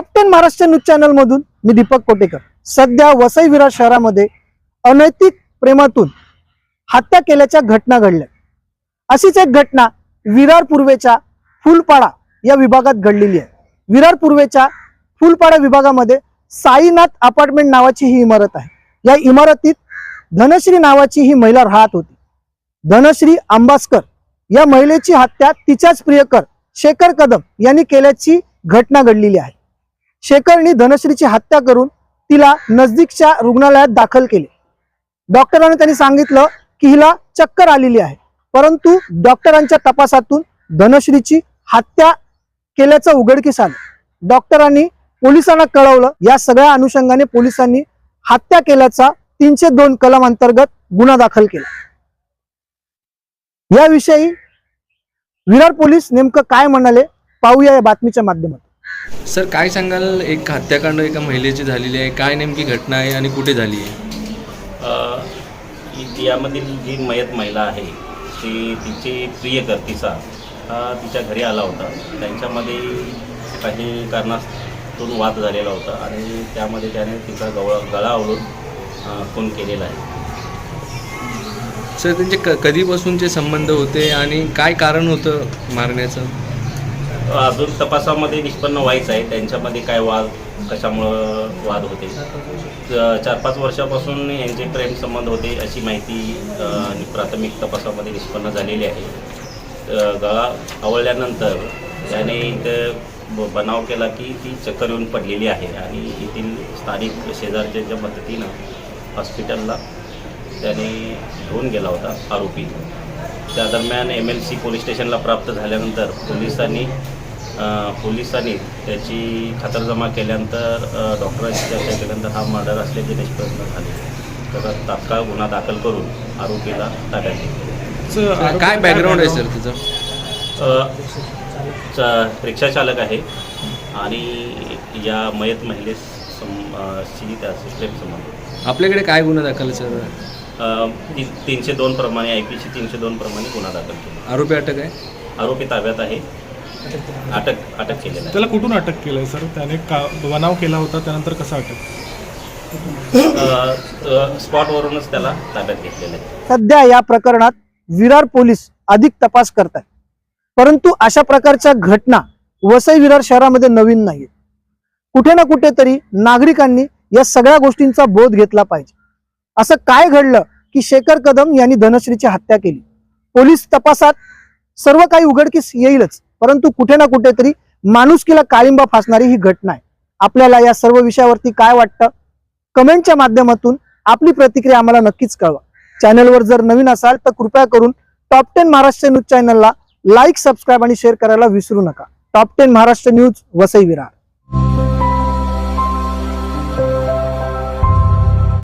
Top ten Maharashtra news channel मधून मी दीपक कोटेकर. सध्या वसई विरार शहरामध्ये अनैतिक प्रेमातून हत्या केल्याच्या घटना घडल्या. अशीच एक घटना विरार पूर्वेच्या फुलपाडा या विभागात घडलेली आहे. विरार पूर्वेच्या फुलपाडा विभागामध्ये साईनाथ अपार्टमेंट नावाची ही इमारत आहे. या इमारतीत धनश्री नावाची ही महिला राहत होती. धनश्री आंबासकर या महिलेची हत्या तिच्याच प्रियकर शेखर कदम यांनी केल्याची घटना घडलेली आहे. शेखरनी धनश्रीची हत्या करून तिला नजदीकच्या रुग्णालयात दाखल केले. डॉक्टरांनी त्यांनी सांगितलं की हिला चक्कर आलेली आहे. परंतु डॉक्टरांच्या तपासातून धनश्रीची हत्या केल्याचं उघडकीस आलं. डॉक्टरांनी पोलिसांना कळवलं या सगळ्या अनुषंगाने पोलिसांनी हत्या केल्याचा तीनशे दोन कलम अंतर्गत गुन्हा दाखल केला. याविषयी विरार पोलीस नेमकं काय म्हणाले पाहूया या बातमीच्या माध्यमातून. सर काय सांगाल? एक हत्याकांड एका महिलेची झालेली आहे. काय नेमकी घटना आहे आणि कुठे झाली आहे? यामधील जी मयत महिला आहे ती तिचे प्रियकर तिचा हा तिच्या घरी आला होता. त्यांच्यामध्ये काही कारणातून वाद झालेला होता आणि त्यामध्ये त्याने तिचा गवळा गळा आवळून अ, खून केलेला आहे. सर त्यांचे क कधीपासूनचे संबंध होते आणि काय कारण होतं मारण्याचं? अजून तपासामध्ये निष्पन्न व्हायचं आहे. त्यांच्यामध्ये काय वाद कशामुळं वाद होते? चार पाच वर्षापासून यांचे प्रेम संबंध होते अशी माहिती प्राथमिक तपासामध्ये निष्पन्न झालेली आहे. गळा आवळल्यानंतर त्याने इथं ब- बनाव केला की ती चक्कर येऊन पडलेली आहे आणि येथील स्थानिक शेजारच्या मदतीनं हॉस्पिटलला त्याने घेऊन गेला होता आरोपी. त्या दरम्यान एम एल सी पोलीस स्टेशनला प्राप्त झाल्यानंतर पोलिसांनी पोलिसांनी त्याची खातरजमा केल्यानंतर अ, डॉक्टरांशी चर्चा केल्यानंतर हा मर्डर असल्याचे निष्पन्न झाले. तर तात्काळ गुन्हा दाखल करून आरोपीला ताब्यात घेतले. काय बॅकग्राऊंड आहे सर तिचं? रिक्षा चालक आहे. आणि या मयत महिलेस सम प्रेम संबंध आपल्याकडे काय गुन्हा दाखल आहे, सर? अ, ती तीनशे दोन प्रमाणे आय पी सी तीनशे दोन प्रमाणे गुन्हा दाखल केला. आरोपी अटक आहे? आरोपी ताब्यात आहे. अटक अटक केलेला त्याला कुठून अटक केलंय सर? त्याने का बनाव केला होता त्यानंतर कसं अटक? स्पॉटवरूनच त्याला ताब्यात घेतलेलं आहे. सध्या या प्रकरणात विरार पोलीस अधिक तपास करतात परंतु अशा प्रकारच्या घटना वसई विरार शहरामध्ये नवीन नाहीत कुठे ना कुठेतरी नागरिकांनी या सगळ्या गोष्टींचा बोध घेतला पाहिजे. असं काय घडलं की शेखर कदम यांनी धनश्रीची हत्या केली? पोलीस तपासात सर्व काही उघडकीस येईलच. परंतु कुठे ना कुठेतरी माणुसकीला काळिंबा फासणारी ही घटना आहे. आपल्याला या सर्व विषयावरती काय वाटतं? कमेंटच्या माध्यमातून आपली प्रतिक्रिया आम्हाला नक्कीच कळवा. चॅनलवर जर नवीन असाल तर कृपया करून टॉप टेन महाराष्ट्र न्यूज चॅनलला लाईक सबस्क्राईब आणि शेअर करायला विसरू नका. Top ten Maharashtra news Vasai Virar.